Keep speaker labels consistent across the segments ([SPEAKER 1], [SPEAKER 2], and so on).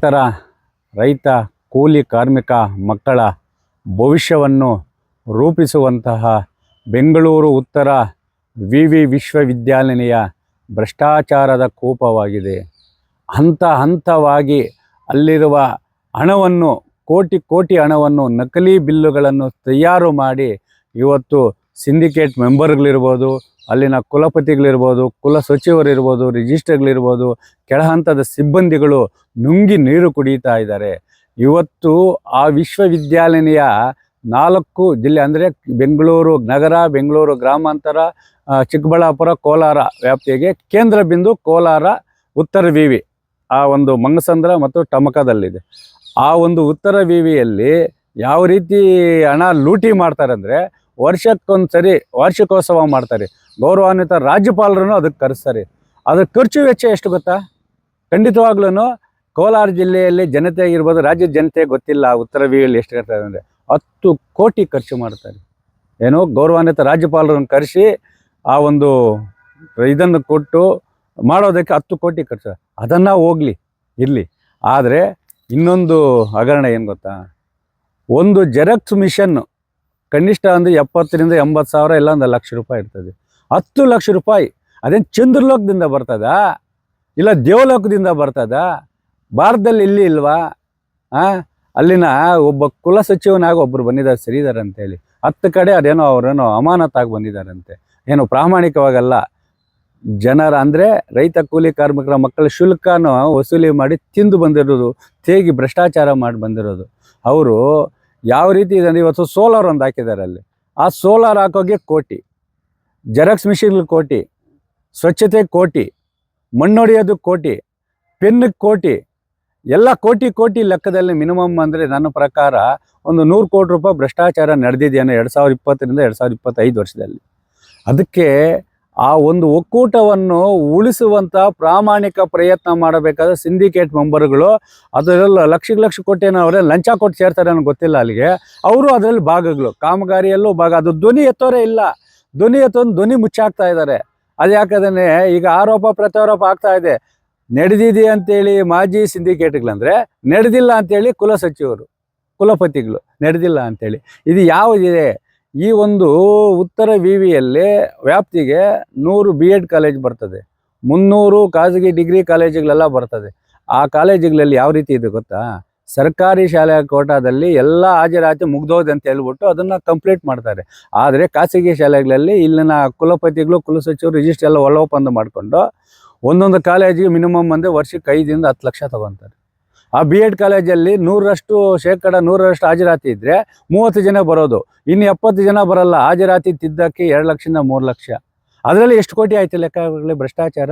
[SPEAKER 1] ನಂತರ ರೈತ, ಕೂಲಿ ಕಾರ್ಮಿಕ ಮಕ್ಕಳ ಭವಿಷ್ಯವನ್ನು ರೂಪಿಸುವಂತಹ ಬೆಂಗಳೂರು ಉತ್ತರ ವಿ ವಿ ವಿಶ್ವವಿದ್ಯಾಲಯ ಭ್ರಷ್ಟಾಚಾರದ ಕೂಪವಾಗಿದೆ. ಹಂತ ಹಂತವಾಗಿ ಅಲ್ಲಿರುವ ಹಣವನ್ನು, ಕೋಟಿ ಕೋಟಿ ಹಣವನ್ನು, ನಕಲಿ ಬಿಲ್ಲುಗಳನ್ನು ತಯಾರು ಮಾಡಿ ಇವತ್ತು ಸಿಂಡಿಕೇಟ್ ಮೆಂಬರ್ಗಳಿರ್ಬೋದು ಅಲ್ಲಿನ ಕುಲಪತಿಗಳಿರ್ಬೋದು, ಕುಲ ಸಚಿವರಿರ್ಬೋದು ರಿಜಿಸ್ಟರ್ಗಳಿರ್ಬೋದು ಕೆಳಹಂತದ ಸಿಬ್ಬಂದಿಗಳು ನುಂಗಿ ನೀರು ಕುಡಿಯುತ್ತಾ ಇದ್ದಾರೆ. ಇವತ್ತು ಆ ವಿಶ್ವವಿದ್ಯಾಲಯ ನಾಲ್ಕು ಜಿಲ್ಲೆ ಅಂದರೆ ಬೆಂಗಳೂರು ನಗರ, ಬೆಂಗಳೂರು ಗ್ರಾಮಾಂತರ ಚಿಕ್ಕಬಳ್ಳಾಪುರ, ಕೋಲಾರ ವ್ಯಾಪ್ತಿಗೆ ಕೇಂದ್ರ ಬಿಂದು ಕೋಲಾರ, ಉತ್ತರ ವಿವಿ ಆ ಒಂದು ಮಂಗಸಂದ್ರ ಮತ್ತು ಟಮಕದಲ್ಲಿದೆ. ಆ ಒಂದು ಉತ್ತರ ವಿವಿಯಲ್ಲಿ ಯಾವ ರೀತಿ ಹಣ ಲೂಟಿ ಮಾಡ್ತಾರೆ ಅಂದರೆ ವರ್ಷಕ್ಕೊಂದು ಸರಿ ವಾರ್ಷಿಕೋತ್ಸವ ಮಾಡ್ತಾರೆ. ಗೌರವಾನ್ವಿತ ರಾಜ್ಯಪಾಲರನ್ನು ಅದಕ್ಕೆ ಕರೆಸ್ತಾರೆ. ಅದರ ಖರ್ಚು ವೆಚ್ಚ ಎಷ್ಟು ಗೊತ್ತಾ? ಖಂಡಿತವಾಗ್ಲೂ ಕೋಲಾರ ಜಿಲ್ಲೆಯಲ್ಲಿ ಜನತೆ ಇರ್ಬೋದು, ರಾಜ್ಯದ ಜನತೆ ಗೊತ್ತಿಲ್ಲ ಉತ್ತರ ವಿವಿಯಲ್ಲಿ ಎಷ್ಟು ಇರ್ತದೆ ಅಂದರೆ ಹತ್ತು ಕೋಟಿ ಖರ್ಚು ಮಾಡ್ತಾರೆ. ಏನೋ ಗೌರವಾನ್ವಿತ ರಾಜ್ಯಪಾಲರನ್ನು ಕರೆಸಿ ಆ ಒಂದು ಇದನ್ನು ಕೊಟ್ಟು ಮಾಡೋದಕ್ಕೆ ಹತ್ತು ಕೋಟಿ ಖರ್ಚು. ಅದನ್ನು ಹೋಗಲಿ, ಇರಲಿ. ಆದರೆ ಇನ್ನೊಂದು ಹಗರಣ ಏನು ಗೊತ್ತಾ? ಒಂದು ಜೆರಾಕ್ಸ್ ಮಿಷನ್ನು ಕನಿಷ್ಠ ಅಂದರೆ ಎಪ್ಪತ್ತರಿಂದ ಎಂಬತ್ತು ಸಾವಿರ ಇಲ್ಲ ಒಂದು ಲಕ್ಷ ರೂಪಾಯಿ ಇರ್ತದೆ. ಹತ್ತು ಲಕ್ಷ ರೂಪಾಯಿ, ಅದೇನು ಚಂದ್ರಲೋಕದಿಂದ ಬರ್ತದಾ? ಇಲ್ಲ ದೇವಲೋಕದಿಂದ ಬರ್ತದಾ? ಭಾರತದಲ್ಲಿ ಇಲ್ಲಿ ಇಲ್ವಾ? ಆ, ಅಲ್ಲಿನ ಒಬ್ಬ ಕುಲ ಸಚಿವನಾಗಿ ಒಬ್ಬರು ಬಂದಿದ್ದಾರೆ ಸರಿದಾರೆ ಅಂತೇಳಿ. ಹತ್ತು ಕಡೆ ಅದೇನೋ ಅವರೇನೋ ಅಮಾನತಾಗಿ ಬಂದಿದ್ದಾರಂತೆ. ಏನು ಪ್ರಾಮಾಣಿಕವಾಗಲ್ಲ. ಜನರ ಅಂದರೆ ರೈತ ಕೂಲಿ ಕಾರ್ಮಿಕರ ಮಕ್ಕಳ ಶುಲ್ಕನೂ ವಸೂಲಿ ಮಾಡಿ ತಿಂದು ಬಂದಿರೋದು, ತೇಗಿ ಭ್ರಷ್ಟಾಚಾರ ಮಾಡಿ ಬಂದಿರೋದು. ಅವರು ಯಾವ ರೀತಿ ಇದೆ ಅಂದರೆ ಇವತ್ತು ಸೋಲಾರ್ ಒಂದು ಹಾಕಿದ್ದಾರೆ ಅಲ್ಲಿ. ಆ ಸೋಲಾರ್ ಹಾಕೋಗೆ ಕೋಟಿ ಜೆರಾಕ್ಸ್ ಮಿಷಿನ್ಗೆ ಕೋಟಿ, ಸ್ವಚ್ಛತೆ ಕೋಟಿ ಮಣ್ಣೊಡೆಯೋದು ಕೋಟಿ ಪೆನ್ನಿಗೆ ಕೋಟಿ, ಎಲ್ಲ ಕೋಟಿ ಕೋಟಿ ಲೆಕ್ಕದಲ್ಲಿ ಮಿನಿಮಮ್ ಅಂದರೆ ನನ್ನ ಪ್ರಕಾರ ಒಂದು ನೂರು ಕೋಟಿ ರೂಪಾಯಿ ಭ್ರಷ್ಟಾಚಾರ ನಡೆದಿದೆಯೇನೋ ಎರಡು ಸಾವಿರದ ಇಪ್ಪತ್ತರಿಂದ ಎರಡು ಸಾವಿರದ ಇಪ್ಪತ್ತೈದು ವರ್ಷದಲ್ಲಿ. ಅದಕ್ಕೆ ಆ ಒಂದು ಒಕ್ಕೂಟವನ್ನು ಉಳಿಸುವಂಥ ಪ್ರಾಮಾಣಿಕ ಪ್ರಯತ್ನ ಮಾಡಬೇಕಾದ್ರೆ ಸಿಂಡಿಕೇಟ್ ಮೆಂಬರ್ಗಳು, ಅದರಲ್ಲ ಲಕ್ಷ ಲಕ್ಷ ಕೋಟಿ ಅವರೇ ಲಂಚ ಕೊಟ್ಟು ಸೇರ್ತಾರೆ ಅನ್ನೋ ಗೊತ್ತಿಲ್ಲ ಅಲ್ಲಿಗೆ. ಅವರು ಅದರಲ್ಲಿ ಭಾಗಗಳು. ಕಾಮಗಾರಿಯಲ್ಲೂ ಭಾಗ. ಅದು ಧ್ವನಿ ಎತ್ತೋರೇ ಇಲ್ಲ. ಧ್ವನಿ ಎತ್ತೊಂದು ಧ್ವನಿ ಮುಚ್ಚಾಕ್ತಾ ಇದ್ದಾರೆ ಅದು ಯಾಕಂದ್ರೆ ಈಗ ಆರೋಪ ಪ್ರತ್ಯಾರೋಪ ಆಗ್ತಾ ಇದೆ. ನಡೆದಿದೆ ಅಂತೇಳಿ ಮಾಜಿ ಸಿಂಡಿಕೇಟ್ಗಳಂದ್ರೆ ನಡೆದಿಲ್ಲ ಅಂತೇಳಿ ಕುಲ ಸಚಿವರು, ಕುಲಪತಿಗಳು ನಡೆದಿಲ್ಲ ಅಂತೇಳಿ. ಇದು ಯಾವುದಿದೆ? ಈ ಒಂದು ಉತ್ತರ ವಿವಿಯಲ್ಲಿ ವ್ಯಾಪ್ತಿಗೆ ನೂರು ಬಿ ಎಡ್ ಕಾಲೇಜ್ ಬರ್ತದೆ. ಮುನ್ನೂರು ಖಾಸಗಿ ಡಿಗ್ರಿ ಕಾಲೇಜುಗಳೆಲ್ಲ ಬರ್ತದೆ. ಆ ಕಾಲೇಜುಗಳಲ್ಲಿ ಯಾವ ರೀತಿ ಇದೆ ಗೊತ್ತಾ? ಸರ್ಕಾರಿ ಶಾಲೆಯ ಕೋಟಾದಲ್ಲಿ ಎಲ್ಲ ಹಾಜರಾತಿ ಮುಗ್ದೋದೆ ಅಂತ ಹೇಳ್ಬಿಟ್ಟು ಅದನ್ನು ಕಂಪ್ಲೀಟ್ ಮಾಡ್ತಾರೆ. ಆದರೆ ಖಾಸಗಿ ಶಾಲೆಗಳಲ್ಲಿ ಇಲ್ಲಿನ ಕುಲಪತಿಗಳು ಕುಲಸಚಿವರು ರಿಜಿಸ್ಟರ್ ಎಲ್ಲ ಒಳ ಒಪ್ಪಂದ ಮಾಡಿಕೊಂಡು ಒಂದೊಂದು ಕಾಲೇಜಿಗೆ ಮಿನಿಮಮ್ ಅಂದರೆ ವರ್ಷಕ್ಕೆ ಐದರಿಂದ ಹತ್ತು ಲಕ್ಷ ತಗೊತಾರೆ. ಆ ಬಿ ಎಡ್ ಕಾಲೇಜಲ್ಲಿ ನೂರರಷ್ಟು ಶೇಕಡ ನೂರರಷ್ಟು ಹಾಜರಾತಿ ಇದ್ದರೆ ಮೂವತ್ತು ಜನ ಬರೋದು. ಇನ್ನು ಎಪ್ಪತ್ತು ಜನ ಬರಲ್ಲ, ಹಾಜರಾತಿ ತಿದ್ದಕ್ಕೆ ಎರಡು ಲಕ್ಷದಿಂದ ಮೂರು ಲಕ್ಷ. ಅದರಲ್ಲಿ ಎಷ್ಟು ಕೋಟಿ ಆಯಿತು ಲೆಕ್ಕಗಳಲ್ಲಿ ಭ್ರಷ್ಟಾಚಾರ?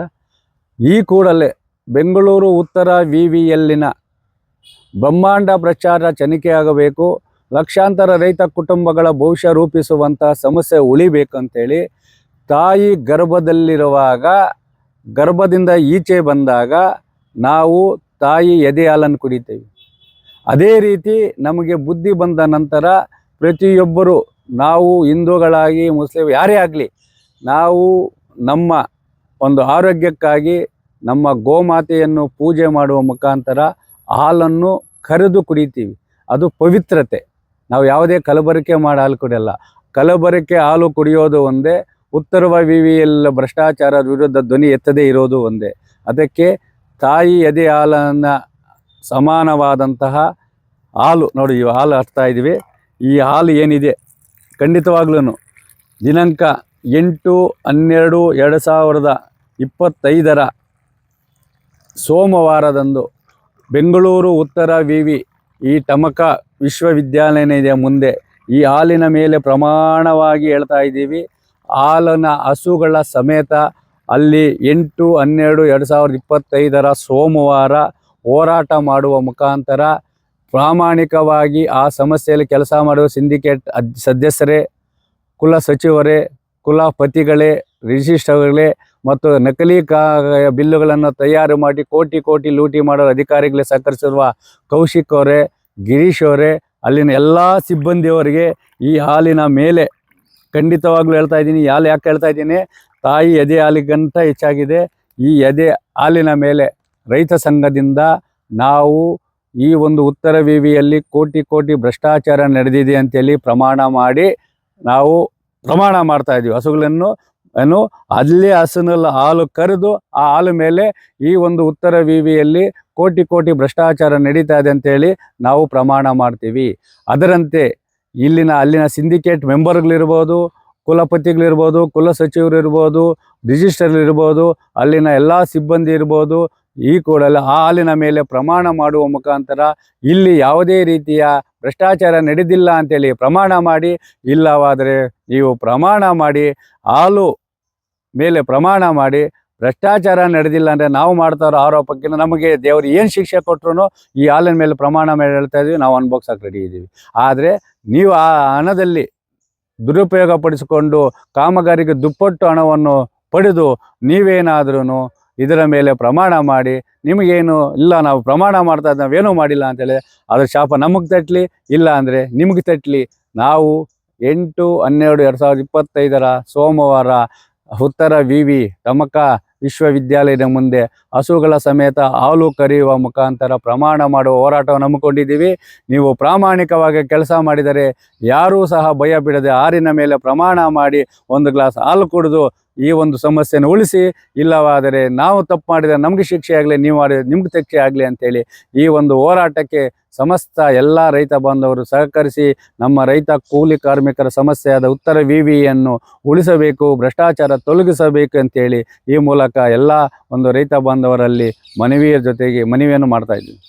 [SPEAKER 1] ಈ ಕೂಡಲೇ ಬೆಂಗಳೂರು ಉತ್ತರ ವಿ ವಿಯಲ್ಲಿನ ಬ್ರಹ್ಮಾಂಡ ಪ್ರಚಾರ ತನಿಖೆಯಾಗಬೇಕು ಲಕ್ಷಾಂತರ ರೈತ ಕುಟುಂಬಗಳ ಭವಿಷ್ಯ ರೂಪಿಸುವಂಥ ಸಮಸ್ಯೆ ಉಳಿಬೇಕಂತೇಳಿ ತಾಯಿ ಗರ್ಭದಲ್ಲಿರುವಾಗ, ಗರ್ಭದಿಂದ ಈಚೆ ಬಂದಾಗ ನಾವು ತಾಯಿ ಎದೆ ಹಾಲನ್ನು ಕುಡಿತೇವೆ. ಅದೇ ರೀತಿ ನಮಗೆ ಬುದ್ಧಿ ಬಂದ ನಂತರ ಪ್ರತಿಯೊಬ್ಬರು ನಾವು ಹಿಂದೂಗಳಾಗಿ ಮುಸ್ಲಿಂ ಯಾರೇ ಆಗಲಿ, ನಾವು ನಮ್ಮ ಒಂದು ಆರೋಗ್ಯಕ್ಕಾಗಿ ನಮ್ಮ ಗೋಮಾತೆಯನ್ನು ಪೂಜೆ ಮಾಡುವ ಮುಖಾಂತರ ಹಾಲನ್ನು ಕರೆದು ಕುಡಿತೀವಿ. ಅದು ಪವಿತ್ರತೆ. ನಾವು ಯಾವುದೇ ಕಲಬರಿಕೆ ಮಾಡಿ ಹಾಲು ಕುಡಿಯಲ್ಲ. ಕಲಬರಿಕೆ ಹಾಲು ಕುಡಿಯೋದು ಒಂದೇ ಉತ್ತರ ವಿವಿಯಲ್ಲಿ ಭ್ರಷ್ಟಾಚಾರ ವಿರುದ್ಧ ಧ್ವನಿ ಎತ್ತದೇ ಇರೋದು ಒಂದೇ. ಅದಕ್ಕೆ ತಾಯಿ ಎದೆ ಹಾಲನ್ನು ಸಮಾನವಾದಂತಹ ಹಾಲು. ನೋಡಿ, ಈ ಹಾಲು ಹಚ್ತಾ ಇದ್ದೀವಿ. ಈ ಹಾಲು ಏನಿದೆ? ಖಂಡಿತವಾಗ್ಲೂ ದಿನಾಂಕ ಎಂಟು, ಹನ್ನೆರಡು, ಎರಡು ಸಾವಿರದ ಇಪ್ಪತ್ತೈದರ ಸೋಮವಾರದಂದು ಬೆಂಗಳೂರು ಉತ್ತರ ವಿ ವಿ ಈ ಟಮಕ ವಿಶ್ವವಿದ್ಯಾಲಯದ ಮುಂದೆ. ಈ ಹಾಲಿನ ಮೇಲೆ ಪ್ರಮಾಣವಾಗಿ ಹೇಳ್ತಾ ಇದ್ದೀವಿ. ಹಾಲನ್ನು ಹಸುಗಳ ಸಮೇತ ಅಲ್ಲಿ ಎಂಟು, ಹನ್ನೆರಡು, ಎರಡು ಸಾವಿರದ ಇಪ್ಪತ್ತೈದರ ಸೋಮವಾರ ಹೋರಾಟ ಮಾಡುವ ಮುಖಾಂತರ ಪ್ರಾಮಾಣಿಕವಾಗಿ ಆ ಸಮಸ್ಯೆಯಲ್ಲಿ ಕೆಲಸ ಮಾಡುವ ಸಿಂಡಿಕೇಟ್ ಸದಸ್ಯರೇ, ಕುಲ ಸಚಿವರೇ ಕುಲಪತಿಗಳೇ ರಿಜಿಸ್ಟರ್ಗಳೇ ಮತ್ತು ನಕಲಿ ಬಿಲ್ಲುಗಳನ್ನು ತಯಾರು ಮಾಡಿ ಕೋಟಿ ಕೋಟಿ ಲೂಟಿ ಮಾಡೋ ಅಧಿಕಾರಿಗಳೇ ಸಹಕರಿಸಿರುವ ಕೌಶಿಕ್ ಅವರೇ, ಗಿರೀಶ್ ಅವರೇ, ಅಲ್ಲಿನ ಎಲ್ಲ ಸಿಬ್ಬಂದಿಯವರಿಗೆ ಈ ಹಾಲಿನ ಮೇಲೆ ಖಂಡಿತವಾಗ್ಲೂ ಹೇಳ್ತಾ ಇದ್ದೀನಿ ಹಾಲು ಯಾಕೆ ಹೇಳ್ತಾ ಇದ್ದೀನಿ ತಾಯಿ ಎದೆ ಹಾಲಿಗಂತ ಹೆಚ್ಚಾಗಿದೆ. ಈ ಎದೆ ಹಾಲಿನ ಮೇಲೆ ರೈತ ಸಂಘದಿಂದ ನಾವು ಈ ಒಂದು ಉತ್ತರ ವಿವಿಯಲ್ಲಿ ಕೋಟಿ ಕೋಟಿ ಭ್ರಷ್ಟಾಚಾರ ನಡೆದಿದೆ ಅಂತೇಳಿ ಪ್ರಮಾಣ ಮಾಡಿ ನಾವು ಪ್ರಮಾಣ ಮಾಡ್ತಾ ಇದ್ದೀವಿ. ಹಸುಗಳನ್ನು ಏನು ಅಲ್ಲಿ ಹಸುನಲ್ಲಿ ಹಾಲು ಕರೆದು ಆ ಹಾಲು ಮೇಲೆ ಈ ಒಂದು ಉತ್ತರ ವಿವಿಯಲ್ಲಿ ಕೋಟಿ ಕೋಟಿ ಭ್ರಷ್ಟಾಚಾರ ನಡೀತಾ ಇದೆ ಅಂತೇಳಿ ನಾವು ಪ್ರಮಾಣ ಮಾಡ್ತೀವಿ. ಅದರಂತೆ ಇಲ್ಲಿನ ಅಲ್ಲಿನ ಸಿಂಡಿಕೇಟ್ ಮೆಂಬರ್ಗಳಿರ್ಬೋದು ಕುಲಪತಿಗಳಿರ್ಬೋದು, ಕುಲ ಸಚಿವರು ಇರ್ಬೋದು ರಿಜಿಸ್ಟರ್ ಇರ್ಬೋದು ಅಲ್ಲಿನ ಎಲ್ಲ ಸಿಬ್ಬಂದಿ ಇರ್ಬೋದು, ಈ ಕೂಡಲೇ ಆ ಹಾಲಿನ ಮೇಲೆ ಪ್ರಮಾಣ ಮಾಡುವ ಮುಖಾಂತರ ಇಲ್ಲಿ ಯಾವುದೇ ರೀತಿಯ ಭ್ರಷ್ಟಾಚಾರ ನಡೆದಿಲ್ಲ ಅಂತೇಳಿ ಪ್ರಮಾಣ ಮಾಡಿ, ಇಲ್ಲವಾದರೆ ನೀವು ಪ್ರಮಾಣ ಮಾಡಿ, ಹಾಲು ಮೇಲೆ ಪ್ರಮಾಣ ಮಾಡಿ, ಭ್ರಷ್ಟಾಚಾರ ನಡೆದಿಲ್ಲ ಅಂದರೆ ನಾವು ಮಾಡ್ತಾ ಇರೋ ಆರೋಪಕ್ಕಿಂತ ನಮಗೆ ದೇವರು ಏನು ಶಿಕ್ಷೆ ಕೊಟ್ಟರು ಈ ಹಾಲಿನ ಮೇಲೆ ಪ್ರಮಾಣ ಮೇಲೆ ಹೇಳ್ತಾ ಇದ್ದೀವಿ, ನಾವು ಅನ್ಭೋಗ್ಸಕ್ಕೆ ರೆಡಿ ಇದ್ದೀವಿ. ಆದರೆ ನೀವು ಆ ಹಣದಲ್ಲಿ ದುರುಪಯೋಗ ಪಡಿಸಿಕೊಂಡು ಕಾಮಗಾರಿಗೆ ದುಪ್ಪಟ್ಟು ಹಣವನ್ನು ಪಡೆದು ನೀವೇನಾದ್ರೂ ಇದರ ಮೇಲೆ ಪ್ರಮಾಣ ಮಾಡಿ, ನಿಮಗೇನು ಇಲ್ಲ, ನಾವು ಪ್ರಮಾಣ ಮಾಡ್ತಾ ನಾವೇನೂ ಮಾಡಿಲ್ಲ ಅಂತೇಳಿ ಅದ್ರ ಶಾಪ ನಮಗೆ ತಟ್ಟಲಿ ಇಲ್ಲ ಅಂದರೆ ನಿಮಗೆ ತಟ್ಟಲಿ ನಾವು ಎಂಟು ಹನ್ನೆರಡು ಎರಡು ಸಾವಿರದ ಇಪ್ಪತ್ತೈದರ ಸೋಮವಾರ ಉತ್ತರ ವಿವಿ ತಮಕ ವಿಶ್ವವಿದ್ಯಾಲಯದ ಮುಂದೆ ಹಸುಗಳ ಸಮೇತ ಹಾಲು ಕರೆಯುವ ಮುಖಾಂತರ ಪ್ರಮಾಣ ಮಾಡುವ ಹೋರಾಟವನ್ನು ಹಮ್ಮಿಕೊಂಡಿದ್ದೀವಿ. ನೀವು ಪ್ರಾಮಾಣಿಕವಾಗಿ ಕೆಲಸ ಮಾಡಿದರೆ ಯಾರೂ ಸಹ ಭಯ ಬಿಡದೆ ಹಾರಿನ ಮೇಲೆ ಪ್ರಮಾಣ ಮಾಡಿ ಒಂದು ಗ್ಲಾಸ್ ಹಾಲು ಕುಡಿದು ಈ ಒಂದು ಸಮಸ್ಯೆಯನ್ನು ಉಳಿಸಿ. ಇಲ್ಲವಾದರೆ ನಾವು ತಪ್ಪು ಮಾಡಿದರೆ ನಮಗೆ ಶಿಕ್ಷೆ ಆಗಲಿ, ನೀವು ಮಾಡಿದರೆ ನಿಮ್ಗೆ ಶಿಕ್ಷೆ ಆಗಲಿ ಅಂತೇಳಿ ಈ ಒಂದು ಹೋರಾಟಕ್ಕೆ ಸಮಸ್ತ ಎಲ್ಲ ರೈತ ಬಾಂಧವರು ಸಹಕರಿಸಿ ನಮ್ಮ ರೈತ ಕೂಲಿ ಕಾರ್ಮಿಕರ ಸಮಸ್ಯೆಯಾದ ಉತ್ತರ ವಿವಿಯನ್ನು ಉಳಿಸಬೇಕು, ಭ್ರಷ್ಟಾಚಾರ ತೊಲಗಿಸಬೇಕು ಅಂತೇಳಿ ಈ ಮೂಲಕ ಎಲ್ಲ ಒಂದು ರೈತ ಬಾಂಧವರಲ್ಲಿ ಮನವಿಯ ಜೊತೆಗೆ ಮನವಿಯನ್ನು ಮಾಡ್ತಾ ಇದ್ದೀವಿ.